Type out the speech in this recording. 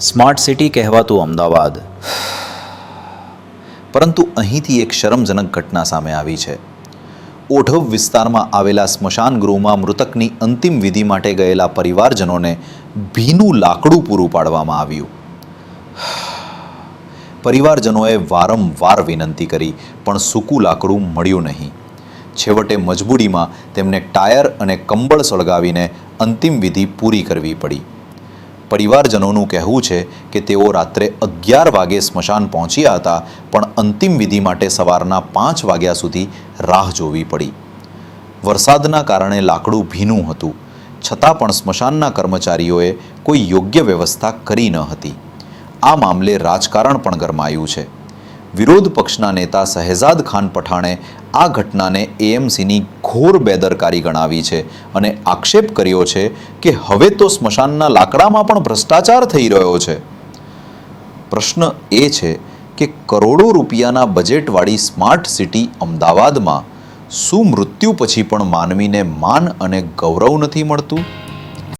Smart city કહેવાતું અમદાવાદ. પરંતુ અહીંથી એક શરમજનક ઘટના સામે આવી છે. ઓઢવ વિસ્તારમાં આવેલા સ્મશાન ગૃહમાં મૃતકની અંતિમ વિધિ માટે ગયેલા પરિવારજનોને ભીનું લાકડું પૂરું પાડવામાં આવ્યું. પરિવારજનોએ વારંવાર વિનંતી કરી, પણ સૂકું લાકડું મળ્યું નહીં. છેવટે મજબૂરીમાં તેમને ટાયર અને કંબળ સળગાવીને અંતિમ વિધિ પૂરી કરવી પડી. પરિવારજનોનું કહેવું છે કે તેઓ રાત્રે અગિયાર વાગે સ્મશાન પહોંચ્યા હતા, પણ અંતિમ વિધિ માટે સવારના પાંચ વાગ્યા સુધી રાહ જોવી પડી. વરસાદના કારણે લાકડું ભીનું હતું. છતાં પણ સ્મશાનના કર્મચારીઓએ કોઈ યોગ્ય વ્યવસ્થા કરી ન હતી. આ મામલે રાજકારણ પણ ગરમાયું છે. વિરોધ પક્ષના નેતા શહેજાદ ખાન પઠાણે આ ઘટનાને એએમસીની ઘોર બેદરકારી ગણાવી છે અને આક્ષેપ કર્યો છે કે હવે તો સ્મશાનના લાકડામાં પણ ભ્રષ્ટાચાર થઈ રહ્યો છે. પ્રશ્ન એ છે કે કરોડો રૂપિયાના બજેટવાળી સ્માર્ટ સિટી અમદાવાદમાં શું મૃત્યુ પછી પણ માનવીને માન અને ગૌરવ નથી મળતું?